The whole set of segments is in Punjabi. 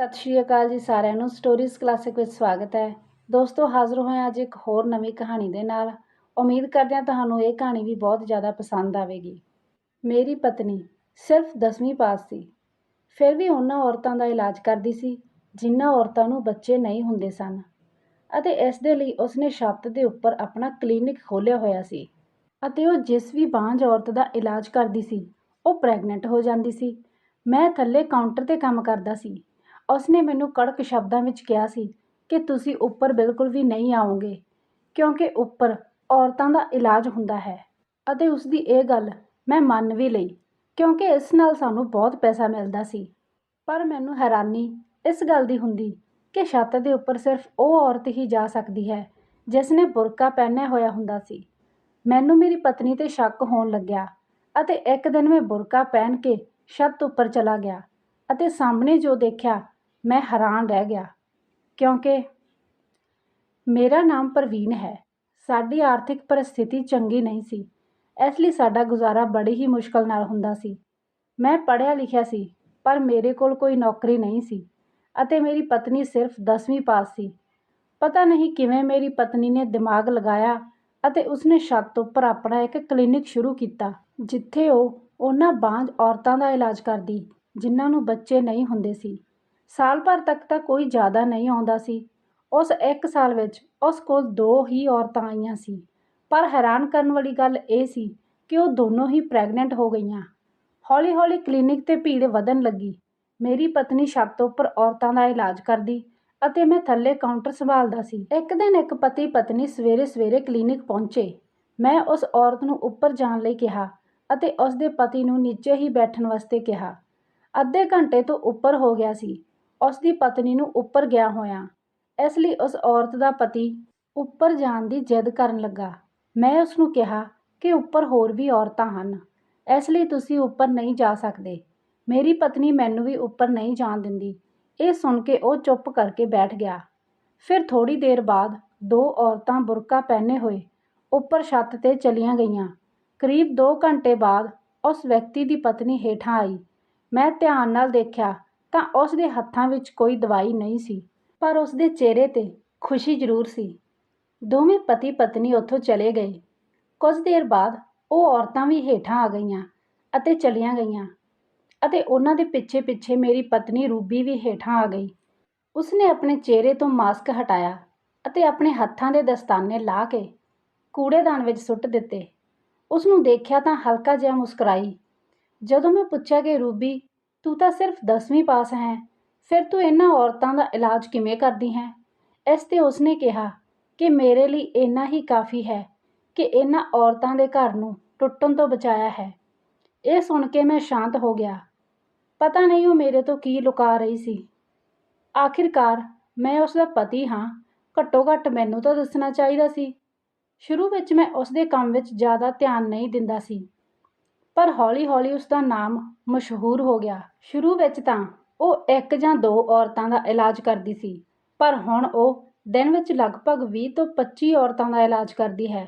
ਸਤਿ ਸ਼੍ਰੀ ਅਕਾਲ ਜੀ ਸਾਰਿਆਂ ਨੂੰ। ਸਟੋਰੀਜ਼ ਕਲਾਸਿਕ ਵਿੱਚ ਸਵਾਗਤ ਹੈ। ਦੋਸਤੋ, ਹਾਜ਼ਰ ਹੋਏ ਹਾਂ ਅੱਜ ਇੱਕ ਹੋਰ ਨਵੀਂ ਕਹਾਣੀ ਦੇ ਨਾਲ। ਉਮੀਦ ਕਰਦੇ ਹਾਂ ਤੁਹਾਨੂੰ ਇਹ ਕਹਾਣੀ ਵੀ ਬਹੁਤ ਜ਼ਿਆਦਾ ਪਸੰਦ ਆਵੇਗੀ। ਮੇਰੀ ਪਤਨੀ ਸਿਰਫ 10ਵੀਂ ਪਾਸ ਸੀ। ਫਿਰ ਵੀ ਉਹਨਾਂ ਔਰਤਾਂ ਦਾ ਇਲਾਜ ਕਰਦੀ ਸੀ ਜਿਨ੍ਹਾਂ ਔਰਤਾਂ ਨੂੰ ਬੱਚੇ ਨਹੀਂ ਹੁੰਦੇ ਸਨ। ਅਤੇ ਇਸ ਦੇ ਲਈ ਉਸਨੇ ਛੱਤ ਦੇ ਉੱਪਰ ਆਪਣਾ ਕਲੀਨਿਕ ਖੋਲ੍ਹਿਆ ਹੋਇਆ ਸੀ। ਅਤੇ ਉਹ ਜਿਸ ਵੀ ਬਾਂਝ ਔਰਤ ਦਾ ਇਲਾਜ ਕਰਦੀ ਸੀ, ਉਹ ਪ੍ਰੈਗਨੈਂਟ ਹੋ ਜਾਂਦੀ ਸੀ। ਮੈਂ ਥੱਲੇ ਕਾਊਂਟਰ 'ਤੇ ਕੰਮ ਕਰਦਾ ਸੀ। ਉਸਨੇ ਮੈਨੂੰ ਕੜਕ ਸ਼ਬਦਾਂ ਵਿੱਚ ਕਿਹਾ ਸੀ ਕਿ ਤੁਸੀਂ ਉੱਪਰ ਬਿਲਕੁਲ ਵੀ ਨਹੀਂ ਆਓਗੇ, ਕਿਉਂਕਿ ਉੱਪਰ ਔਰਤਾਂ ਦਾ ਇਲਾਜ ਹੁੰਦਾ ਹੈ। ਅਤੇ ਉਸ ਦੀ ਇਹ ਗੱਲ ਮੈਂ ਮੰਨ ਵੀ ਲਈ, ਕਿਉਂਕਿ ਇਸ ਨਾਲ ਸਾਨੂੰ ਬਹੁਤ ਪੈਸਾ ਮਿਲਦਾ ਸੀ। ਪਰ ਮੈਨੂੰ ਹੈਰਾਨੀ ਇਸ ਗੱਲ ਦੀ ਹੁੰਦੀ ਕਿ ਛੱਤ ਦੇ ਉੱਪਰ ਸਿਰਫ ਉਹ ਔਰਤ ਹੀ ਜਾ ਸਕਦੀ ਹੈ ਜਿਸ ਨੇ ਬੁਰਕਾ ਪਹਿਨਿਆ ਹੋਇਆ ਹੁੰਦਾ ਸੀ। ਮੈਨੂੰ ਮੇਰੀ ਪਤਨੀ 'ਤੇ ਸ਼ੱਕ ਹੋਣ ਲੱਗਿਆ ਅਤੇ ਇੱਕ ਦਿਨ ਮੈਂ ਬੁਰਕਾ ਪਹਿਨ ਕੇ ਛੱਤ ਉੱਪਰ ਚਲਾ ਗਿਆ ਅਤੇ ਸਾਹਮਣੇ ਜੋ ਦੇਖਿਆ ਮੈਂ ਹੈਰਾਨ ਰਹਿ ਗਿਆ, ਕਿਉਂਕਿ ਮੇਰਾ ਨਾਮ ਪ੍ਰਵੀਨ ਹੈ। ਸਾਡੀ ਆਰਥਿਕ ਪਰਿਸਥਿਤੀ ਚੰਗੀ ਨਹੀਂ ਸੀ। ਇਸ ਲਈ ਸਾਡਾ ਗੁਜ਼ਾਰਾ ਬੜੀ ਹੀ ਮੁਸ਼ਕਲ ਨਾਲ ਹੁੰਦਾ ਸੀ। ਮੈਂ ਪੜ੍ਹਿਆ ਲਿਖਿਆ ਸੀ, ਪਰ ਮੇਰੇ ਕੋਲ ਕੋਈ ਨੌਕਰੀ ਨਹੀਂ ਸੀ ਅਤੇ ਮੇਰੀ ਪਤਨੀ ਸਿਰਫ 10ਵੀਂ ਪਾਸ ਸੀ। ਪਤਾ ਨਹੀਂ ਕਿਵੇਂ ਮੇਰੀ ਪਤਨੀ ਨੇ ਦਿਮਾਗ ਲਗਾਇਆ ਅਤੇ ਉਸਨੇ ਛੱਤ ਉੱਪਰ ਆਪਣਾ ਇੱਕ ਕਲੀਨਿਕ ਸ਼ੁਰੂ ਕੀਤਾ, ਜਿੱਥੇ ਉਹ ਉਹਨਾਂ ਬਾਂਝ ਔਰਤਾਂ ਦਾ ਇਲਾਜ ਕਰਦੀ, ਜਿਨ੍ਹਾਂ ਨੂੰ ਬੱਚੇ ਨਹੀਂ ਹੁੰਦੇ ਸੀ। ਸਾਲ ਭਰ ਤੱਕ ਤਾਂ ਕੋਈ ਜ਼ਿਆਦਾ ਨਹੀਂ ਆਉਂਦਾ ਸੀ। ਉਸ ਇੱਕ ਸਾਲ ਵਿੱਚ ਉਸ ਕੋਲ ਦੋ ਹੀ ਔਰਤਾਂ ਆਈਆਂ ਸੀ। ਪਰ ਹੈਰਾਨ ਕਰਨ ਵਾਲੀ ਗੱਲ ਇਹ ਸੀ ਕਿ ਉਹ ਦੋਨੋਂ ਹੀ ਪ੍ਰੈਗਨੈਂਟ ਹੋ ਗਈਆਂ। ਹੌਲੀ ਹੌਲੀ ਕਲੀਨਿਕ 'ਤੇ ਭੀੜ ਵਧਣ ਲੱਗੀ। ਮੇਰੀ ਪਤਨੀ ਛੱਤ ਉੱਪਰ ਔਰਤਾਂ ਦਾ ਇਲਾਜ ਕਰਦੀ ਅਤੇ ਮੈਂ ਥੱਲੇ ਕਾਊਂਟਰ ਸੰਭਾਲਦਾ ਸੀ। ਇੱਕ ਦਿਨ ਇੱਕ ਪਤੀ ਪਤਨੀ ਸਵੇਰੇ ਸਵੇਰੇ ਕਲੀਨਿਕ ਪਹੁੰਚੇ। ਮੈਂ ਉਸ ਔਰਤ ਨੂੰ ਉੱਪਰ ਜਾਣ ਲਈ ਕਿਹਾ ਅਤੇ ਉਸ ਦੇ ਪਤੀ ਨੂੰ ਨੀਚੇ ਹੀ ਬੈਠਣ ਵਾਸਤੇ ਕਿਹਾ। ਅੱਧੇ ਘੰਟੇ ਤੋਂ ਉੱਪਰ ਹੋ ਗਿਆ ਸੀ। ਉਸ ਦੀ ਪਤਨੀ ਨੂੰ ਉੱਪਰ ਗਿਆ ਹੋਇਆ। ਇਸ ਲਈ ਉਸ ਔਰਤ ਦਾ ਪਤੀ ਉੱਪਰ ਜਾਣ ਦੀ ਜਿੱਦ ਕਰਨ ਲੱਗਾ। ਮੈਂ ਉਸ ਨੂੰ ਕਿਹਾ ਕਿ ਉੱਪਰ ਹੋਰ ਵੀ ਔਰਤਾਂ ਹਨ। ਇਸ ਲਈ ਤੁਸੀਂ ਉੱਪਰ ਨਹੀਂ ਜਾ ਸਕਦੇ। ਮੇਰੀ ਪਤਨੀ ਮੈਨੂੰ ਵੀ ਉੱਪਰ ਨਹੀਂ ਜਾਣ ਦਿੰਦੀ। ਇਹ ਸੁਣ ਕੇ ਉਹ ਚੁੱਪ ਕਰਕੇ ਬੈਠ ਗਿਆ। ਫਿਰ ਥੋੜ੍ਹੀ ਦੇਰ ਬਾਅਦ ਦੋ ਔਰਤਾਂ ਬੁਰਕਾ ਪਹਿਨੇ ਹੋਏ ਉੱਪਰ ਛੱਤ ਤੇ ਚਲੀਆਂ ਗਈਆਂ। ਕਰੀਬ ਦੋ ਘੰਟੇ ਬਾਅਦ ਉਸ ਵਿਅਕਤੀ ਦੀ ਪਤਨੀ ਹੇਠਾਂ ਆਈ। ਮੈਂ ਧਿਆਨ ਨਾਲ ਦੇਖਿਆ ਤਾਂ ਉਸ ਦੇ ਹੱਥਾਂ ਵਿੱਚ ਕੋਈ ਦਵਾਈ ਨਹੀਂ ਸੀ, ਪਰ ਉਸ ਦੇ ਚਿਹਰੇ 'ਤੇ ਖੁਸ਼ੀ ਜ਼ਰੂਰ ਸੀ। ਦੋਵੇਂ ਪਤੀ ਪਤਨੀ ਉੱਥੋਂ ਚਲੇ ਗਏ। ਕੁਝ ਦੇਰ ਬਾਅਦ ਉਹ ਔਰਤਾਂ ਵੀ ਹੇਠਾਂ ਆ ਗਈਆਂ ਅਤੇ ਚਲੀਆਂ ਗਈਆਂ ਅਤੇ ਉਹਨਾਂ ਦੇ ਪਿੱਛੇ ਪਿੱਛੇ ਮੇਰੀ ਪਤਨੀ ਰੂਬੀ ਵੀ ਹੇਠਾਂ ਆ ਗਈ। ਉਸਨੇ ਆਪਣੇ ਚਿਹਰੇ ਤੋਂ ਮਾਸਕ ਹਟਾਇਆ ਅਤੇ ਆਪਣੇ ਹੱਥਾਂ ਦੇ ਦਸਤਾਨੇ ਲਾ ਕੇ ਕੂੜੇਦਾਨ ਵਿੱਚ ਸੁੱਟ ਦਿੱਤੇ। ਉਸ ਨੂੰ ਦੇਖਿਆ ਤਾਂ ਹਲਕਾ ਜਿਹਾ ਮੁਸਕਰਾਈ। ਜਦੋਂ ਮੈਂ ਪੁੱਛਿਆ ਕਿ ਰੂਬੀ ਤੂੰ ਤਾਂ ਸਿਰਫ 10ਵੀਂ ਪਾਸ ਹੈ, ਫਿਰ ਤੂੰ ਇਹਨਾਂ ਔਰਤਾਂ ਦਾ ਇਲਾਜ ਕਿਵੇਂ ਕਰਦੀ ਹੈ? ਇਸ ਤੇ ਉਸਨੇ ਕਿਹਾ ਕਿ ਮੇਰੇ ਲਈ ਇੰਨਾ ਹੀ ਕਾਫੀ ਹੈ ਕਿ ਇਹਨਾਂ ਔਰਤਾਂ ਦੇ ਘਰ ਨੂੰ ਟੁੱਟਣ ਤੋਂ ਬਚਾਇਆ ਹੈ। ਇਹ ਸੁਣ ਕੇ ਮੈਂ ਸ਼ਾਂਤ ਹੋ ਗਿਆ। ਪਤਾ ਨਹੀਂ ਉਹ ਮੇਰੇ ਤੋਂ ਕੀ ਲੁਕਾ ਰਹੀ ਸੀ। ਆਖਿਰਕਾਰ ਮੈਂ ਉਸ ਦਾ ਪਤੀ ਹਾਂ, ਘੱਟੋ ਘੱਟ ਮੈਨੂੰ ਤਾਂ ਦੱਸਣਾ ਚਾਹੀਦਾ ਸੀ। ਸ਼ੁਰੂ ਵਿੱਚ ਮੈਂ ਉਸ ਦੇ ਕੰਮ ਵਿੱਚ ਜ਼ਿਆਦਾ ਧਿਆਨ ਨਹੀਂ ਦਿੰਦਾ ਸੀ। ਪਰ ਹੌਲੀ-ਹੌਲੀ ਉਸ ਦਾ ਨਾਮ ਮਸ਼ਹੂਰ ਹੋ ਗਿਆ। ਸ਼ੁਰੂ ਵਿੱਚ ਤਾਂ ਉਹ ਇੱਕ ਜਾਂ ਦੋ ਔਰਤਾਂ ਦਾ ਇਲਾਜ ਕਰਦੀ ਸੀ, ਪਰ ਹੁਣ ਉਹ ਦਿਨ ਵਿੱਚ ਲਗਭਗ ਵੀਹ ਤੋਂ 25 ਔਰਤਾਂ ਦਾ ਇਲਾਜ ਕਰਦੀ ਹੈ।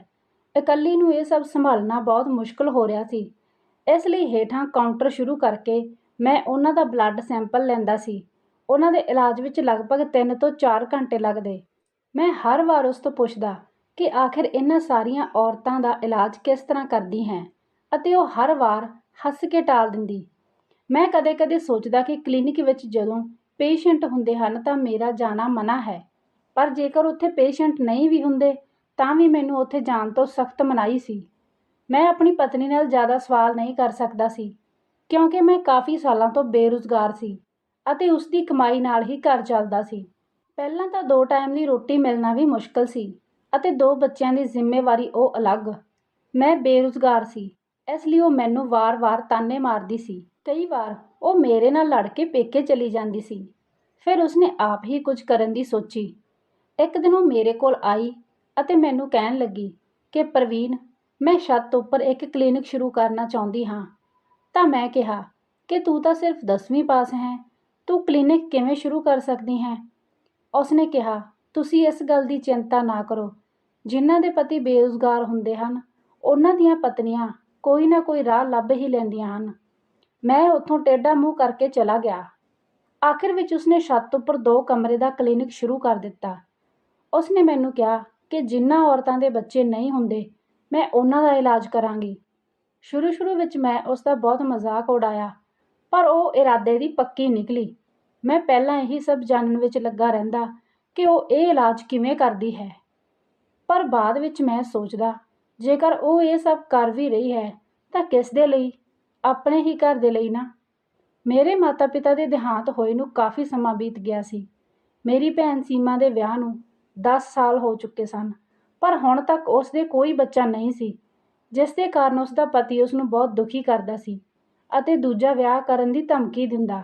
ਇਕੱਲੀ ਨੂੰ ਇਹ ਸਭ ਸੰਭਾਲਣਾ ਬਹੁਤ ਮੁਸ਼ਕਲ ਹੋ ਰਿਹਾ ਸੀ। ਇਸ ਲਈ ਹੇਠਾਂ ਕਾਊਂਟਰ ਸ਼ੁਰੂ ਕਰਕੇ ਮੈਂ ਉਹਨਾਂ ਦਾ ਬਲੱਡ ਸੈਂਪਲ ਲੈਂਦਾ ਸੀ। ਉਹਨਾਂ ਦੇ ਇਲਾਜ ਵਿੱਚ ਲਗਭਗ ਤਿੰਨ ਤੋਂ ਚਾਰ ਘੰਟੇ ਲੱਗਦੇ। ਮੈਂ ਹਰ ਵਾਰ ਉਸ ਤੋਂ ਪੁੱਛਦਾ ਕਿ ਆਖਿਰ ਇਹਨਾਂ ਸਾਰੀਆਂ ਔਰਤਾਂ ਦਾ ਇਲਾਜ ਕਿਸ ਤਰ੍ਹਾਂ ਕਰਦੀ ਹੈ? ਅਤੇ ਉਹ ਹਰ ਵਾਰ ਹੱਸ ਕੇ ਟਾਲ ਦਿੰਦੀ। ਮੈਂ ਕਦੇ-ਕਦੇ ਸੋਚਦਾ ਕਿ ਕਲੀਨਿਕ ਵਿੱਚ ਜਦੋਂ ਪੇਸ਼ੈਂਟ ਹੁੰਦੇ ਹਨ ਤਾਂ ਮੇਰਾ ਜਾਣਾ ਮਨਾ ਹੈ। ਪਰ ਜੇਕਰ ਉੱਥੇ ਪੇਸ਼ੈਂਟ ਨਹੀਂ ਵੀ ਹੁੰਦੇ, ਤਾਂ ਵੀ ਮੈਨੂੰ ਉੱਥੇ ਜਾਣ ਤੋਂ ਸਖਤ ਮਨਾਹੀ ਸੀ। ਮੈਂ ਆਪਣੀ ਪਤਨੀ ਨਾਲ ਜ਼ਿਆਦਾ ਸਵਾਲ ਨਹੀਂ ਕਰ ਸਕਦਾ ਸੀ, ਕਿਉਂਕਿ ਮੈਂ ਕਾਫੀ ਸਾਲਾਂ ਤੋਂ ਬੇਰੁਜ਼ਗਾਰ ਸੀ ਅਤੇ ਉਸ ਦੀ ਕਮਾਈ ਨਾਲ ਹੀ ਘਰ ਚੱਲਦਾ ਸੀ। ਪਹਿਲਾਂ ਤਾਂ ਦੋ ਟਾਈਮ ਦੀ ਰੋਟੀ ਮਿਲਣਾ ਵੀ ਮੁਸ਼ਕਲ ਸੀ ਅਤੇ ਦੋ ਬੱਚਿਆਂ ਦੀ ਜ਼ਿੰਮੇਵਾਰੀ ਉਹ ਅਲੱਗ। ਮੈਂ ਬੇਰੁਜ਼ਗਾਰ ਸੀ। ਇਸ ਲਈ ਉਹ ਮੈਨੂੰ ਵਾਰ-ਵਾਰ ਤਾਨੇ ਮਾਰਦੀ ਸੀ। ਕਈ ਵਾਰ ਉਹ ਮੇਰੇ ਨਾਲ ਲੜ ਕੇ ਪੇਕੇ ਚਲੀ ਜਾਂਦੀ ਸੀ। ਫਿਰ ਉਸਨੇ ਆਪ ਹੀ ਕੁਝ ਕਰਨ ਦੀ ਸੋਚੀ। ਇੱਕ ਦਿਨ ਉਹ ਮੇਰੇ ਕੋਲ ਆਈ ਅਤੇ ਮੈਨੂੰ ਕਹਿਣ ਲੱਗੀ ਕਿ, ਪ੍ਰਵੀਨ, ਮੈਂ ਛੱਤ ਉੱਪਰ ਇੱਕ ਕਲੀਨਿਕ ਸ਼ੁਰੂ ਕਰਨਾ ਚਾਹੁੰਦੀ ਹਾਂ। ਤਾਂ ਮੈਂ ਕਿਹਾ ਕਿ ਤੂੰ ਤਾਂ ਸਿਰਫ 10ਵੀਂ ਪਾਸ ਹੈ। ਤੂੰ ਕਲੀਨਿਕ ਕਿਵੇਂ ਸ਼ੁਰੂ ਕਰ ਸਕਦੀ ਹੈ? ਉਸਨੇ ਕਿਹਾ, ਤੁਸੀਂ ਇਸ ਗੱਲ ਦੀ ਚਿੰਤਾ ਨਾ ਕਰੋ। ਜਿਨ੍ਹਾਂ ਦੇ ਪਤੀ ਬੇਰੁਜ਼ਗਾਰ ਹੁੰਦੇ ਹਨ, ਉਹਨਾਂ ਦੀਆਂ ਪਤਨੀਆਂ ਕੋਈ ਨਾ ਕੋਈ ਰਾਹ ਲੱਭ ਹੀ ਲੈਂਦੀਆਂ ਹਨ। ਮੈਂ ਉੱਥੋਂ ਟੇਢਾ ਮੂੰਹ ਕਰਕੇ ਚਲਾ ਗਿਆ। ਆਖਿਰ ਵਿੱਚ ਉਸਨੇ ਛੱਤ ਉੱਪਰ ਦੋ ਕਮਰੇ ਦਾ ਕਲੀਨਿਕ ਸ਼ੁਰੂ ਕਰ ਦਿੱਤਾ। ਉਸਨੇ ਮੈਨੂੰ ਕਿਹਾ ਕਿ ਜਿਨ੍ਹਾਂ ਔਰਤਾਂ ਦੇ ਬੱਚੇ ਨਹੀਂ ਹੁੰਦੇ, ਮੈਂ ਉਹਨਾਂ ਦਾ ਇਲਾਜ ਕਰਾਂਗੀ। ਸ਼ੁਰੂ ਸ਼ੁਰੂ ਵਿੱਚ ਮੈਂ ਉਸ ਦਾ ਬਹੁਤ ਮਜ਼ਾਕ ਉਡਾਇਆ, ਪਰ ਉਹ ਇਰਾਦੇ ਦੀ ਪੱਕੀ ਨਿਕਲੀ। ਮੈਂ ਪਹਿਲਾਂ ਇਹੀ ਸਭ ਜਾਣਨ ਵਿੱਚ ਲੱਗਾ ਰਹਿੰਦਾ ਕਿ ਉਹ ਇਹ ਇਲਾਜ ਕਿਵੇਂ ਕਰਦੀ ਹੈ। ਪਰ ਬਾਅਦ ਵਿੱਚ ਮੈਂ ਸੋਚਦਾ ਜੇਕਰ ਉਹ ਇਹ ਸਭ ਕਰ ਵੀ ਰਹੀ ਹੈ, ਤਾਂ ਕਿਸ ਦੇ ਲਈ? ਆਪਣੇ ਹੀ ਘਰ ਦੇ ਲਈ ਨਾ। ਮੇਰੇ ਮਾਤਾ-ਪਿਤਾ ਦੇ ਦੇਹਾਂਤ ਹੋਏ ਨੂੰ ਕਾਫੀ ਸਮਾਂ ਬੀਤ ਗਿਆ ਸੀ। ਮੇਰੀ ਭੈਣ ਸੀਮਾ ਦੇ ਵਿਆਹ ਨੂੰ 10 ਸਾਲ ਹੋ ਚੁੱਕੇ ਸਨ, ਪਰ ਹੁਣ ਤੱਕ ਉਸ ਦੇ ਕੋਈ ਬੱਚਾ ਨਹੀਂ ਸੀ, ਜਿਸ ਦੇ ਕਾਰਨ ਉਸ ਦਾ ਪਤੀ ਉਸ ਨੂੰ ਬਹੁਤ ਦੁਖੀ ਕਰਦਾ ਸੀ ਅਤੇ ਦੂਜਾ ਵਿਆਹ ਕਰਨ ਦੀ ਧਮਕੀ ਦਿੰਦਾ।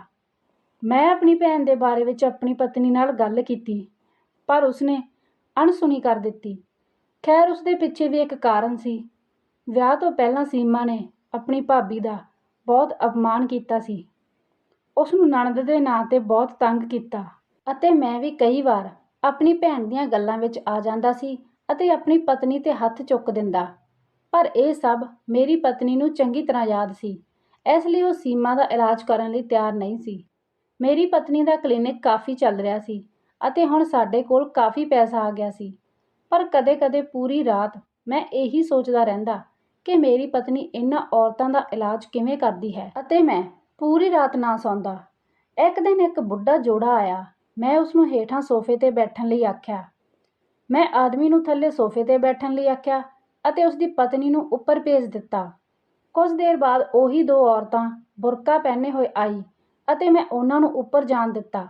ਮੈਂ ਆਪਣੀ ਭੈਣ ਦੇ ਬਾਰੇ ਵਿੱਚ ਆਪਣੀ ਪਤਨੀ ਨਾਲ ਗੱਲ ਕੀਤੀ, ਪਰ ਉਸਨੇ ਅਣਸੁਣੀ ਕਰ ਦਿੱਤੀ। ਖੈਰ ਉਸ ਦੇ ਪਿੱਛੇ ਵੀ ਇੱਕ ਕਾਰਨ ਸੀ। ਵਿਆਹ ਤੋਂ ਪਹਿਲਾਂ ਸੀਮਾ ਨੇ ਆਪਣੀ ਭਾਬੀ ਦਾ ਬਹੁਤ ਅਪਮਾਨ ਕੀਤਾ ਸੀ। ਉਸ ਨੂੰ ਨਣਦ ਦੇ ਨਾਂ ਤੇ ਬਹੁਤ ਤੰਗ ਕੀਤਾ ਅਤੇ ਮੈਂ ਵੀ ਕਈ ਵਾਰ ਆਪਣੀ ਭੈਣ ਦੀਆਂ ਗੱਲਾਂ ਵਿੱਚ ਆ ਜਾਂਦਾ ਸੀ ਅਤੇ ਆਪਣੀ ਪਤਨੀ ਤੇ ਹੱਥ ਚੁੱਕ ਦਿੰਦਾ। ਪਰ ਇਹ ਸਭ ਮੇਰੀ ਪਤਨੀ ਨੂੰ ਚੰਗੀ ਤਰ੍ਹਾਂ ਯਾਦ ਸੀ। ਇਸ ਲਈ ਉਹ ਸੀਮਾ ਦਾ ਇਲਾਜ ਕਰਨ ਲਈ ਤਿਆਰ ਨਹੀਂ ਸੀ। ਮੇਰੀ ਪਤਨੀ ਦਾ ਕਲੀਨਿਕ ਕਾਫੀ ਚੱਲ ਰਿਹਾ ਸੀ ਅਤੇ ਹੁਣ ਸਾਡੇ ਕੋਲ ਕਾਫੀ ਪੈਸਾ ਆ ਗਿਆ ਸੀ। ਪਰ ਕਦੇ-ਕਦੇ ਪੂਰੀ ਰਾਤ ਮੈਂ ਇਹੀ ਸੋਚਦਾ ਰਹਿੰਦਾ ਕਿ ਮੇਰੀ ਪਤਨੀ ਇਹਨਾਂ ਔਰਤਾਂ ਦਾ ਇਲਾਜ ਕਿਵੇਂ ਕਰਦੀ ਹੈ। ਅਤੇ ਮੈਂ ਪੂਰੀ ਰਾਤ ਨਾ ਸੌਂਦਾ। ਇੱਕ ਦਿਨ ਇੱਕ ਬੁੱਢਾ ਜੋੜਾ ਆਇਆ। ਮੈਂ ਉਸਨੂੰ ਹੇਠਾਂ ਸੋਫੇ ਤੇ ਬੈਠਣ ਲਈ ਆਖਿਆ। ਮੈਂ ਆਦਮੀ ਨੂੰ ਥੱਲੇ ਸੋਫੇ ਤੇ ਬੈਠਣ ਲਈ ਆਖਿਆ ਅਤੇ ਉਸਦੀ ਪਤਨੀ ਨੂੰ ਉੱਪਰ ਭੇਜ ਦਿੱਤਾ। ਕੁਝ ਦੇਰ ਬਾਅਦ ਉਹੀ ਦੋ ਔਰਤਾਂ ਬੁਰਕਾ ਪਹਿਨੇ ਹੋਏ ਆਈ ਅਤੇ ਮੈਂ ਉਹਨਾਂ ਨੂੰ ਉੱਪਰ ਜਾਣ ਦਿੱਤਾ।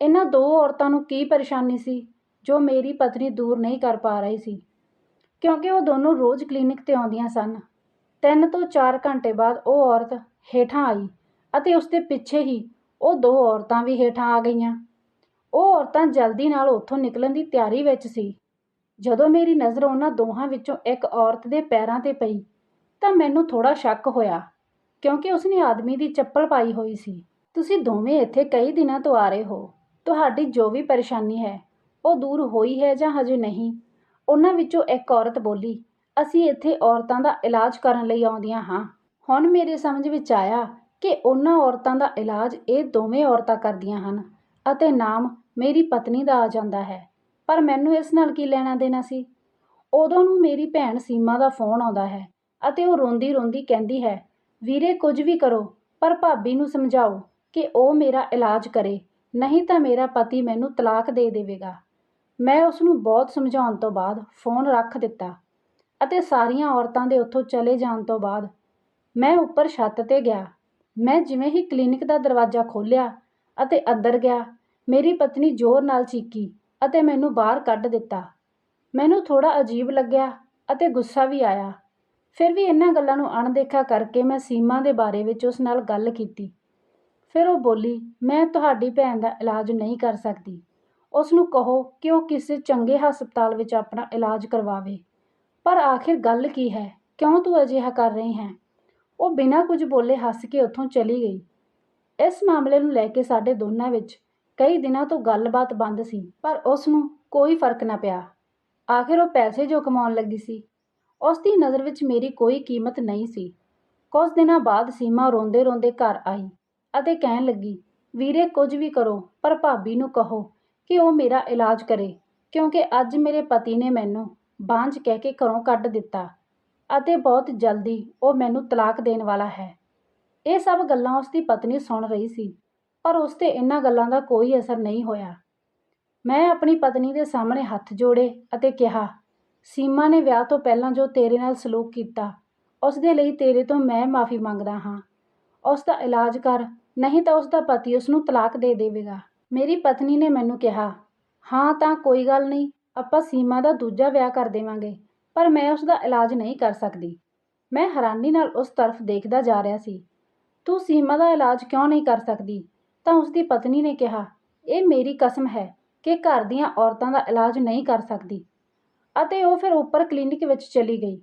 ਇਹਨਾਂ ਦੋ ਔਰਤਾਂ ਨੂੰ ਕੀ ਪਰੇਸ਼ਾਨੀ ਸੀ? ਜੋ ਮੇਰੀ ਪਤਨੀ ਦੂਰ ਨਹੀਂ ਕਰ ਪਾ ਰਹੀ ਸੀ, ਕਿਉਂਕਿ ਉਹ ਦੋਨੋਂ ਰੋਜ਼ ਕਲੀਨਿਕ ਤੇ ਆਉਂਦੀਆਂ ਸਨ। ਤਿੰਨ ਤੋਂ ਚਾਰ ਘੰਟੇ ਬਾਅਦ ਉਹ ਔਰਤ ਹੇਠਾਂ ਆਈ ਅਤੇ ਉਸ ਦੇ ਪਿੱਛੇ ਹੀ ਉਹ ਦੋ ਔਰਤਾਂ ਵੀ ਹੇਠਾਂ ਆ ਗਈਆਂ। ਉਹ ਔਰਤਾਂ ਜਲਦੀ ਨਾਲ ਉੱਥੋਂ ਨਿਕਲਣ ਦੀ ਤਿਆਰੀ ਵਿੱਚ ਸੀ। ਜਦੋਂ ਮੇਰੀ ਨਜ਼ਰ ਉਹਨਾਂ ਦੋਹਾਂ ਵਿੱਚੋਂ ਇੱਕ ਔਰਤ ਦੇ ਪੈਰਾਂ ਤੇ ਪਈ, ਤਾਂ ਮੈਨੂੰ ਥੋੜਾ ਸ਼ੱਕ ਹੋਇਆ, ਕਿਉਂਕਿ ਉਸਨੇ ਆਦਮੀ ਦੀ ਚੱਪਲ ਪਾਈ ਹੋਈ ਸੀ। ਤੁਸੀਂ ਦੋਵੇਂ ਇੱਥੇ ਕਈ ਦਿਨਾਂ ਤੋਂ ਆ ਰਹੇ ਹੋ। ਤੁਹਾਡੀ ਜੋ ਵੀ ਪਰੇਸ਼ਾਨੀ ਹੈ ਉਹ ਦੂਰ ਹੋਈ ਹੈ ਜਾਂ ਹਜੇ ਨਹੀਂ? ਉਹਨਾਂ ਵਿੱਚੋਂ ਇੱਕ ਔਰਤ ਬੋਲੀ, ਅਸੀਂ ਇੱਥੇ ਔਰਤਾਂ ਦਾ ਇਲਾਜ ਕਰਨ ਲਈ ਆਉਂਦੀਆਂ ਹਾਂ। ਹੁਣ ਮੇਰੇ ਸਮਝ ਵਿੱਚ ਆਇਆ ਕਿ ਉਹਨਾਂ ਔਰਤਾਂ ਦਾ ਇਲਾਜ ਇਹ ਦੋਵੇਂ ਔਰਤਾਂ ਕਰਦੀਆਂ ਹਨ ਅਤੇ ਨਾਮ ਮੇਰੀ ਪਤਨੀ ਦਾ ਆ ਜਾਂਦਾ ਹੈ। ਪਰ ਮੈਨੂੰ ਇਸ ਨਾਲ ਕੀ ਲੈਣਾ ਦੇਣਾ ਸੀ? ਉਦੋਂ ਨੂੰ ਮੇਰੀ ਭੈਣ ਸੀਮਾ ਦਾ ਫੋਨ ਆਉਂਦਾ ਹੈ ਅਤੇ ਉਹ ਰੋਂਦੀ ਰੋਂਦੀ ਕਹਿੰਦੀ ਹੈ, ਵੀਰੇ, ਕੁਝ ਵੀ ਕਰੋ, ਪਰ ਭਾਬੀ ਨੂੰ ਸਮਝਾਓ ਕਿ ਉਹ ਮੇਰਾ ਇਲਾਜ ਕਰੇ, ਨਹੀਂ ਤਾਂ ਮੇਰਾ ਪਤੀ ਮੈਨੂੰ ਤਲਾਕ ਦੇ ਦੇਵੇਗਾ। ਮੈਂ ਉਸ ਨੂੰ ਬਹੁਤ ਸਮਝਾਉਣ ਤੋਂ ਬਾਅਦ ਫੋਨ ਰੱਖ ਦਿੱਤਾ ਅਤੇ ਸਾਰੀਆਂ ਔਰਤਾਂ ਦੇ ਉੱਥੋਂ ਚਲੇ ਜਾਣ ਤੋਂ ਬਾਅਦ ਮੈਂ ਉੱਪਰ ਛੱਤ ਤੇ ਗਿਆ। ਮੈਂ ਜਿਵੇਂ ਹੀ ਕਲੀਨਿਕ ਦਾ ਦਰਵਾਜ਼ਾ ਖੋਲ੍ਹਿਆ ਅਤੇ ਅੰਦਰ ਗਿਆ, ਮੇਰੀ ਪਤਨੀ ਜ਼ੋਰ ਨਾਲ ਚੀਕੀ ਅਤੇ ਮੈਨੂੰ ਬਾਹਰ ਕੱਢ ਦਿੱਤਾ। ਮੈਨੂੰ ਥੋੜਾ ਅਜੀਬ ਲੱਗਿਆ ਅਤੇ ਗੁੱਸਾ ਵੀ ਆਇਆ। ਫਿਰ ਵੀ ਇਹਨਾਂ ਗੱਲਾਂ ਨੂੰ ਅਣਦੇਖਾ ਕਰਕੇ ਮੈਂ ਸੀਮਾ ਦੇ ਬਾਰੇ ਵਿੱਚ ਉਸ ਨਾਲ ਗੱਲ ਕੀਤੀ। ਫਿਰ ਉਹ ਬੋਲੀ, ਮੈਂ ਤੁਹਾਡੀ ਭੈਣ ਦਾ ਇਲਾਜ ਨਹੀਂ ਕਰ ਸਕਦੀ। ਉਸ ਨੂੰ ਕਹੋ ਕਿ ਉਹ ਕਿਸੇ ਚੰਗੇ ਹਸਪਤਾਲ ਵਿੱਚ ਆਪਣਾ ਇਲਾਜ ਕਰਵਾਵੇ। ਪਰ ਆਖਿਰ ਗੱਲ ਕੀ ਹੈ? ਕਿਉਂ ਤੂੰ ਅਜਿਹਾ ਕਰ ਰਹੀ ਹੈ? ਉਹ ਬਿਨਾਂ ਕੁਝ ਬੋਲੇ ਹੱਸ ਕੇ ਉੱਥੋਂ ਚਲੀ ਗਈ। ਇਸ ਮਾਮਲੇ ਨੂੰ ਲੈ ਕੇ ਸਾਡੇ ਦੋਨਾਂ ਵਿੱਚ ਕਈ ਦਿਨਾਂ ਤੋਂ ਗੱਲਬਾਤ ਬੰਦ ਸੀ, ਪਰ ਉਸ ਨੂੰ ਕੋਈ ਫ਼ਰਕ ਨਾ ਪਿਆ। ਆਖਿਰ ਉਹ ਪੈਸੇ ਜੋ ਕਮਾਉਣ ਲੱਗੀ ਸੀ ਉਸ ਦੀ ਨਜ਼ਰ ਵਿੱਚ ਮੇਰੀ ਕੋਈ ਕੀਮਤ ਨਹੀਂ ਸੀ। ਕੁਝ ਦਿਨਾਂ ਬਾਅਦ ਸੀਮਾ ਰੋਂਦੇ ਰੋਂਦੇ ਘਰ ਆਈ ਅਤੇ ਕਹਿਣ ਲੱਗੀ, ਵੀਰੇ, ਕੁਝ ਵੀ ਕਰੋ, ਪਰ ਭਾਬੀ ਨੂੰ ਕਹੋ ਕਿ ਉਹ ਮੇਰਾ ਇਲਾਜ ਕਰੇ, ਕਿਉਂਕਿ ਅੱਜ ਮੇਰੇ ਪਤੀ ਨੇ ਮੈਨੂੰ ਬਾਂਝ ਕਹਿ ਕੇ ਘਰੋਂ ਕੱਢ ਦਿੱਤਾ ਅਤੇ ਬਹੁਤ ਜਲਦੀ ਉਹ ਮੈਨੂੰ ਤਲਾਕ ਦੇਣ ਵਾਲਾ ਹੈ। ਇਹ ਸਭ ਗੱਲਾਂ ਉਸ ਦੀ ਪਤਨੀ ਸੁਣ ਰਹੀ ਸੀ, ਪਰ ਉਸ ਤੇ ਇਹਨਾਂ ਗੱਲਾਂ ਦਾ ਕੋਈ ਅਸਰ ਨਹੀਂ ਹੋਇਆ। ਮੈਂ ਆਪਣੀ ਪਤਨੀ ਦੇ ਸਾਹਮਣੇ ਹੱਥ ਜੋੜੇ ਅਤੇ ਕਿਹਾ, ਸੀਮਾ ਨੇ ਵਿਆਹ ਤੋਂ ਪਹਿਲਾਂ ਜੋ ਤੇਰੇ ਨਾਲ ਸਲੂਕ ਕੀਤਾ, ਉਸ ਦੇ ਲਈ ਤੇਰੇ ਤੋਂ ਮੈਂ ਮਾਫੀ ਮੰਗਦਾ ਹਾਂ। ਉਸ ਦਾ ਇਲਾਜ ਕਰ, ਨਹੀਂ ਤਾਂ ਉਸ ਦਾ ਪਤੀ ਉਸ ਨੂੰ ਤਲਾਕ ਦੇ ਦੇਵੇਗਾ। ਮੇਰੀ ਪਤਨੀ ਨੇ ਮੈਨੂੰ ਕਿਹਾ, ਹਾਂ ਤਾਂ ਕੋਈ ਗੱਲ ਨਹੀਂ, ਆਪਾਂ ਸੀਮਾ ਦਾ ਦੂਜਾ ਵਿਆਹ ਕਰ ਦੇਵਾਂਗੇ, ਪਰ ਮੈਂ ਉਸ ਦਾ ਇਲਾਜ ਨਹੀਂ ਕਰ ਸਕਦੀ ਮੈਂ ਹੈਰਾਨੀ ਨਾਲ ਉਸ ਤਰਫ ਦੇਖਦਾ ਜਾ ਰਿਹਾ ਸੀ। ਤੂੰ ਸੀਮਾ ਦਾ ਇਲਾਜ ਕਿਉਂ ਨਹੀਂ ਕਰ ਸਕਦੀ ਤਾਂ ਉਸ ਦੀ ਪਤਨੀ ਨੇ ਕਿਹਾ, ਇਹ ਮੇਰੀ ਕਸਮ ਹੈ ਕਿ ਘਰ ਦੀਆਂ ਔਰਤਾਂ ਦਾ ਇਲਾਜ ਨਹੀਂ ਕਰ ਸਕਦੀ ਅਤੇ ਉਹ ਫਿਰ ਉੱਪਰ ਕਲੀਨਿਕ ਵਿੱਚ ਚਲੀ ਗਈ।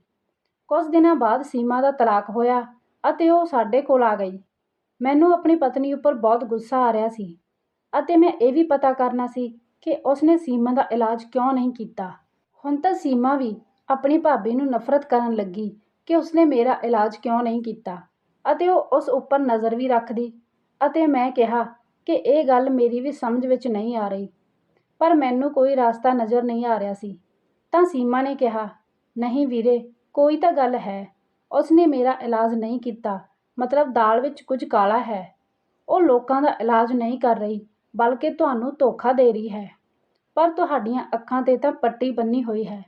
ਕੁਝ ਦਿਨਾਂ ਬਾਅਦ ਸੀਮਾ ਦਾ ਤਲਾਕ ਹੋਇਆ ਅਤੇ ਉਹ ਸਾਡੇ ਕੋਲ ਆ ਗਈ। ਮੈਨੂੰ ਆਪਣੀ ਪਤਨੀ ਉੱਪਰ ਬਹੁਤ ਗੁੱਸਾ ਆ ਰਿਹਾ ਸੀ। ਅਤੇ ਮੈਂ ਇਹ ਵੀ ਪਤਾ ਕਰਨਾ ਸੀ ਕਿ ਉਸਨੇ ਸੀਮਾ ਦਾ ਇਲਾਜ ਕਿਉਂ ਨਹੀਂ ਕੀਤਾ। ਹੁਣ ਤਾਂ ਸੀਮਾ ਵੀ ਆਪਣੀ ਭਾਬੀ ਨੂੰ ਨਫ਼ਰਤ ਕਰਨ ਲੱਗੀ ਕਿ ਉਸਨੇ ਮੇਰਾ ਇਲਾਜ ਕਿਉਂ ਨਹੀਂ ਕੀਤਾ ਅਤੇ ਉਹ ਉਸ ਉੱਪਰ ਨਜ਼ਰ ਵੀ ਰੱਖਦੀ ਅਤੇ ਮੈਂ ਕਿਹਾ ਕਿ ਇਹ ਗੱਲ ਮੇਰੀ ਵੀ ਸਮਝ ਵਿੱਚ ਨਹੀਂ ਆ ਰਹੀ, ਪਰ ਮੈਨੂੰ ਕੋਈ ਰਸਤਾ ਨਜ਼ਰ ਨਹੀਂ ਆ ਰਿਹਾ ਸੀ। ਤਾਂ ਸੀਮਾ ਨੇ ਕਿਹਾ, ਨਹੀਂ ਵੀਰੇ, ਕੋਈ ਤਾਂ ਗੱਲ ਹੈ। ਉਸਨੇ ਮੇਰਾ ਇਲਾਜ ਨਹੀਂ ਕੀਤਾ, ਮਤਲਬ ਦਾਲ ਵਿੱਚ ਕੁਝ ਕਾਲਾ ਹੈ। ਉਹ ਲੋਕਾਂ ਦਾ ਇਲਾਜ ਨਹੀਂ ਕਰ ਰਹੀ। ਬਲਕਿ ਤੁਹਾਨੂੰ ਧੋਖਾ ਦੇ ਰਹੀ ਹੈ। ਪਰ ਤੁਹਾਡੀਆਂ ਅੱਖਾਂ 'ਤੇ ਤਾਂ ਪੱਟੀ ਬੰਨੀ ਹੋਈ ਹੈ।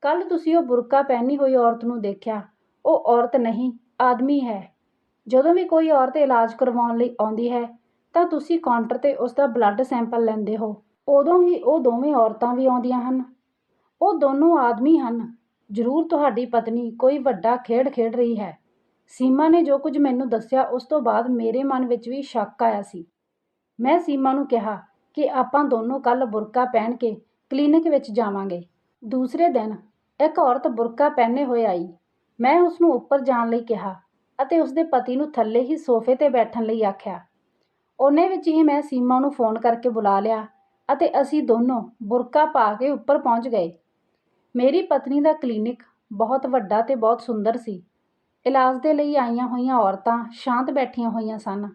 ਕੱਲ ਤੁਸੀਂ ਉਹ ਬੁਰਕਾ ਪਹਿਨੀ ਹੋਈ ਔਰਤ ਨੂੰ ਦੇਖਿਆ। ਉਹ ਔਰਤ ਨਹੀਂ, ਆਦਮੀ ਹੈ। ਜਦੋਂ ਵੀ ਕੋਈ ਔਰਤ ਇਲਾਜ ਕਰਵਾਉਣ ਲਈ ਆਉਂਦੀ ਹੈ, ਤਾਂ ਤੁਸੀਂ ਕਾਊਂਟਰ 'ਤੇ ਉਸ ਦਾ ਬਲੱਡ ਸੈਂਪਲ ਲੈਂਦੇ ਹੋ। ਉਦੋਂ ਹੀ ਉਹ ਦੋਵੇਂ ਔਰਤਾਂ ਵੀ ਆਉਂਦੀਆਂ ਹਨ। ਉਹ ਦੋਨੋਂ ਆਦਮੀ ਹਨ। ਜ਼ਰੂਰ ਤੁਹਾਡੀ ਪਤਨੀ ਕੋਈ ਵੱਡਾ ਖੇਡ ਖੇਡ ਰਹੀ ਹੈ। ਸੀਮਾ ਨੇ ਜੋ ਕੁਝ ਮੈਨੂੰ ਦੱਸਿਆ, ਉਸ ਤੋਂ ਬਾਅਦ ਮੇਰੇ ਮਨ ਵਿੱਚ ਵੀ ਸ਼ੱਕ ਆਇਆ ਸੀ। ਮੈਂ ਸੀਮਾ ਨੂੰ ਕਿਹਾ ਕਿ ਆਪਾਂ ਦੋਨੋਂ ਕੱਲ ਬੁਰਕਾ ਪਹਿਨ ਕੇ ਕਲੀਨਿਕ ਵਿੱਚ ਜਾਵਾਂਗੇ। ਦੂਸਰੇ ਦਿਨ ਇੱਕ ਔਰਤ ਬੁਰਕਾ ਪਹਿਨੇ ਹੋਏ ਆਈ। ਮੈਂ ਉਸ ਨੂੰ ਉੱਪਰ ਜਾਣ ਲਈ ਕਿਹਾ ਅਤੇ ਉਸਦੇ ਪਤੀ ਨੂੰ ਥੱਲੇ ਹੀ ਸੋਫੇ ਤੇ ਬੈਠਣ ਲਈ ਆਖਿਆ। ਉਹਨੇ ਵਿੱਚ ਹੀ ਮੈਂ ਸੀਮਾ ਨੂੰ ਫੋਨ ਕਰਕੇ ਬੁਲਾ ਲਿਆ ਅਤੇ ਅਸੀਂ ਦੋਨੋਂ ਬੁਰਕਾ ਪਾ ਕੇ ਉੱਪਰ ਪਹੁੰਚ ਗਏ। ਮੇਰੀ ਪਤਨੀ ਦਾ ਕਲੀਨਿਕ ਬਹੁਤ ਵੱਡਾ ਤੇ ਬਹੁਤ ਸੁੰਦਰ ਸੀ। ਇਲਾਜ ਦੇ ਲਈ ਆਈਆਂ ਹੋਈਆਂ ਔਰਤਾਂ ਸ਼ਾਂਤ ਬੈਠੀਆਂ ਹੋਈਆਂ ਸਨ।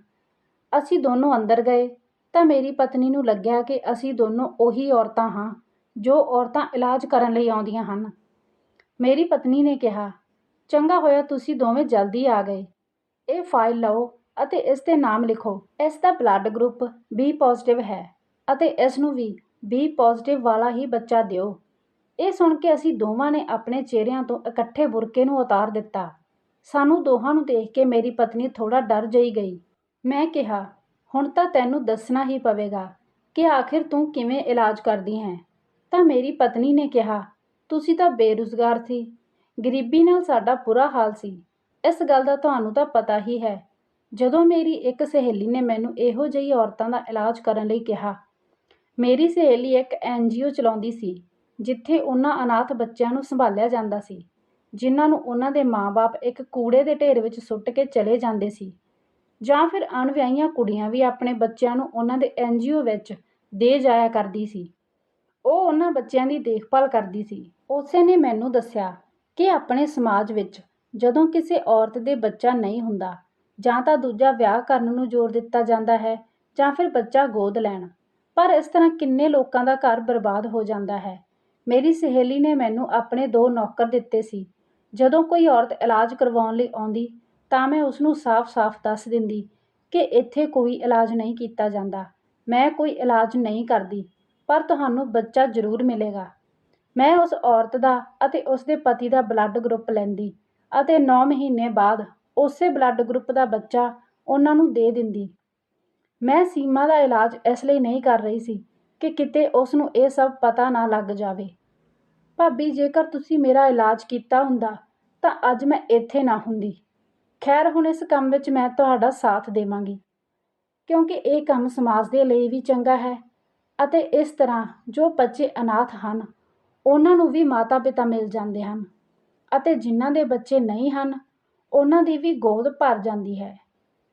ਅਸੀਂ ਦੋਨੋਂ ਅੰਦਰ ਗਏ ਤਾਂ ਮੇਰੀ ਪਤਨੀ ਨੂੰ ਲੱਗਿਆ ਕਿ ਅਸੀਂ ਦੋਨੋਂ ਉਹੀ ਔਰਤਾਂ ਹਾਂ, ਜੋ ਔਰਤਾਂ ਇਲਾਜ ਕਰਨ ਲਈ ਆਉਂਦੀਆਂ ਹਨ। ਮੇਰੀ ਪਤਨੀ ਨੇ ਕਿਹਾ, ਚੰਗਾ ਹੋਇਆ ਤੁਸੀਂ ਦੋਵੇਂ ਜਲਦੀ ਆ ਗਏ। ਇਹ ਫਾਈਲ ਲਓ ਅਤੇ ਇਸ ਤੇ ਨਾਮ ਲਿਖੋ। ਇਸ ਦਾ ਬਲੱਡ ਗਰੁੱਪ ਬੀ ਪੋਜ਼ਿਟਿਵ ਹੈ ਅਤੇ ਇਸ ਨੂੰ ਵੀ ਬੀ ਪੋਜ਼ਿਟਿਵ ਵਾਲਾ ਹੀ ਬੱਚਾ ਦਿਓ। ਇਹ ਸੁਣ ਕੇ ਅਸੀਂ ਦੋਵਾਂ ਨੇ ਆਪਣੇ ਚਿਹਰਿਆਂ ਤੋਂ ਇਕੱਠੇ ਬੁਰਕੇ ਨੂੰ ਉਤਾਰ ਦਿੱਤਾ। ਸਾਨੂੰ ਦੋਹਾਂ ਨੂੰ ਦੇਖ ਕੇ ਮੇਰੀ ਪਤਨੀ ਥੋੜਾ ਡਰ ਜਈ ਗਈ। ਮੈਂ ਕਿਹਾ, ਹੁਣ ਤਾਂ ਤੈਨੂੰ ਦੱਸਣਾ ਹੀ ਪਵੇਗਾ ਕਿ ਆਖਿਰ ਤੂੰ ਕਿਵੇਂ ਇਲਾਜ ਕਰਦੀ ਹੈ। ਤਾਂ ਮੇਰੀ ਪਤਨੀ ਨੇ ਕਿਹਾ, ਤੁਸੀਂ ਤਾਂ ਬੇਰੁਜ਼ਗਾਰ ਸੀ। ਗਰੀਬੀ ਨਾਲ ਸਾਡਾ ਬੁਰਾ ਹਾਲ ਸੀ। ਇਸ ਗੱਲ ਦਾ ਤੁਹਾਨੂੰ ਤਾਂ ਪਤਾ ਹੀ ਹੈ। ਜਦੋਂ ਮੇਰੀ ਇੱਕ ਸਹੇਲੀ ਨੇ ਮੈਨੂੰ ਇਹੋ ਜਿਹੀ ਔਰਤਾਂ ਦਾ ਇਲਾਜ ਕਰਨ ਲਈ ਕਿਹਾ, ਮੇਰੀ ਸਹੇਲੀ ਇੱਕ ਐਨਜੀਓ ਚਲਾਉਂਦੀ ਸੀ, ਜਿੱਥੇ ਉਹਨਾਂ ਅਨਾਥ ਬੱਚਿਆਂ ਨੂੰ ਸੰਭਾਲਿਆ ਜਾਂਦਾ ਸੀ, ਜਿਨ੍ਹਾਂ ਨੂੰ ਉਹਨਾਂ ਦੇ ਮਾਪੇ ਇੱਕ ਕੂੜੇ ਦੇ ਢੇਰ ਵਿੱਚ ਸੁੱਟ ਕੇ ਚਲੇ ਜਾਂਦੇ ਸੀ। ਜਾਂ ਫਿਰ ਅਣਵਿਆਹੀਆਂ ਕੁੜੀਆਂ ਵੀ ਆਪਣੇ ਬੱਚਿਆਂ ਨੂੰ ਉਹਨਾਂ ਦੇ ਐਨਜੀਓ ਵਿੱਚ ਦੇ ਜਾਇਆ ਕਰਦੀ ਸੀ। ਉਹ ਉਹਨਾਂ ਬੱਚਿਆਂ ਦੀ ਦੇਖਭਾਲ ਕਰਦੀ ਸੀ। ਉਸੇ ਨੇ ਮੈਨੂੰ ਦੱਸਿਆ ਕਿ ਆਪਣੇ ਸਮਾਜ ਵਿੱਚ ਜਦੋਂ ਕਿਸੇ ਔਰਤ ਦੇ ਬੱਚਾ ਨਹੀਂ ਹੁੰਦਾ, ਜਾਂ ਤਾਂ ਦੂਜਾ ਵਿਆਹ ਕਰਨ ਨੂੰ ਜ਼ੋਰ ਦਿੱਤਾ ਜਾਂਦਾ ਹੈ, ਜਾਂ ਫਿਰ ਬੱਚਾ ਗੋਦ ਲੈਣ, ਪਰ ਇਸ ਤਰ੍ਹਾਂ ਕਿੰਨੇ ਲੋਕਾਂ ਦਾ ਘਰ ਬਰਬਾਦ ਹੋ ਜਾਂਦਾ ਹੈ। ਮੇਰੀ ਸਹੇਲੀ ਨੇ ਮੈਨੂੰ ਆਪਣੇ ਦੋ ਨੌਕਰ ਦਿੱਤੇ ਸੀ। ਜਦੋਂ ਕੋਈ ਔਰਤ ਇਲਾਜ ਕਰਵਾਉਣ ਲਈ ਆਉਂਦੀ ਤਾਂ ਮੈਂ ਉਸ ਨੂੰ ਸਾਫ਼-ਸਾਫ਼ ਦੱਸ ਦਿੰਦੀ ਕਿ ਇੱਥੇ ਕੋਈ ਇਲਾਜ ਨਹੀਂ ਕੀਤਾ ਜਾਂਦਾ। ਮੈਂ ਕੋਈ ਇਲਾਜ ਨਹੀਂ ਕਰਦੀ, ਪਰ ਤੁਹਾਨੂੰ ਬੱਚਾ ਜ਼ਰੂਰ ਮਿਲੇਗਾ। ਮੈਂ ਉਸ ਔਰਤ ਦਾ ਅਤੇ ਉਸ ਦੇ ਪਤੀ ਦਾ ਬਲੱਡ ਗਰੁੱਪ ਲੈਂਦੀ ਅਤੇ 9 ਮਹੀਨੇ ਬਾਅਦ ਉਸੇ ਬਲੱਡ ਗਰੁੱਪ ਦਾ ਬੱਚਾ ਉਹਨਾਂ ਨੂੰ ਦੇ ਦਿੰਦੀ। ਮੈਂ ਸੀਮਾ ਦਾ ਇਲਾਜ ਇਸ ਲਈ ਨਹੀਂ ਕਰ ਰਹੀ ਸੀ ਕਿ ਕਿਤੇ ਉਸ ਨੂੰ ਇਹ ਸਭ ਪਤਾ ਨਾ ਲੱਗ ਜਾਵੇ। ਭਾਬੀ, ਜੇਕਰ ਤੁਸੀਂ ਮੇਰਾ ਇਲਾਜ ਕੀਤਾ ਹੁੰਦਾ ਤਾਂ ਅੱਜ ਮੈਂ ਇੱਥੇ ਨਾ ਹੁੰਦੀ। ਖੈਰ, ਹੁਣ ਇਸ ਕੰਮ ਵਿੱਚ ਮੈਂ ਤੁਹਾਡਾ ਸਾਥ ਦੇਵਾਂਗੀ, ਕਿਉਂਕਿ ਇਹ ਕੰਮ ਸਮਾਜ ਦੇ ਲਈ ਵੀ ਚੰਗਾ ਹੈ ਅਤੇ ਇਸ ਤਰ੍ਹਾਂ ਜੋ ਬੱਚੇ ਅਨਾਥ ਹਨ, ਉਹਨਾਂ ਨੂੰ ਵੀ ਮਾਤਾ-ਪਿਤਾ ਮਿਲ ਜਾਂਦੇ ਹਨ ਅਤੇ ਜਿਨ੍ਹਾਂ ਦੇ ਬੱਚੇ ਨਹੀਂ ਹਨ, ਉਹਨਾਂ ਦੀ ਵੀ ਗੋਦ ਭਰ ਜਾਂਦੀ ਹੈ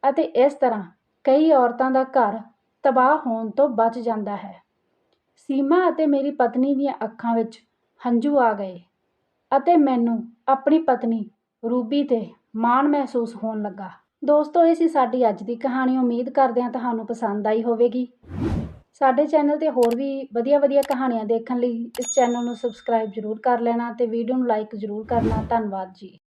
ਅਤੇ ਇਸ ਤਰ੍ਹਾਂ ਕਈ ਔਰਤਾਂ ਦਾ ਘਰ ਤਬਾਹ ਹੋਣ ਤੋਂ ਬਚ ਜਾਂਦਾ ਹੈ। ਸੀਮਾ ਅਤੇ ਮੇਰੀ ਪਤਨੀ ਦੀਆਂ ਅੱਖਾਂ ਵਿੱਚ ਹੰਝੂ ਆ ਗਏ ਅਤੇ ਮੈਨੂੰ ਆਪਣੀ ਪਤਨੀ ਰੂਬੀ ਤੇ ਮਾਣ ਮਹਿਸੂਸ ਹੋਣ ਲੱਗਾ। ਦੋਸਤੋ, ਇਹ ਸੀ ਸਾਡੀ ਅੱਜ ਦੀ ਕਹਾਣੀ। ਉਮੀਦ ਕਰਦੇ ਹਾਂ ਤੁਹਾਨੂੰ ਪਸੰਦ ਆਈ ਹੋਵੇਗੀ। ਸਾਡੇ ਚੈਨਲ ਤੇ ਹੋਰ ਵੀ ਵਧੀਆ ਵਧੀਆ ਕਹਾਣੀਆਂ ਦੇਖਣ ਲਈ ਇਸ ਚੈਨਲ ਨੂੰ ਸਬਸਕ੍ਰਾਈਬ ਜ਼ਰੂਰ ਕਰ ਲੈਣਾ ਤੇ ਵੀਡੀਓ ਨੂੰ ਲਾਈਕ ਜ਼ਰੂਰ ਕਰਨਾ। ਧੰਨਵਾਦ ਜੀ।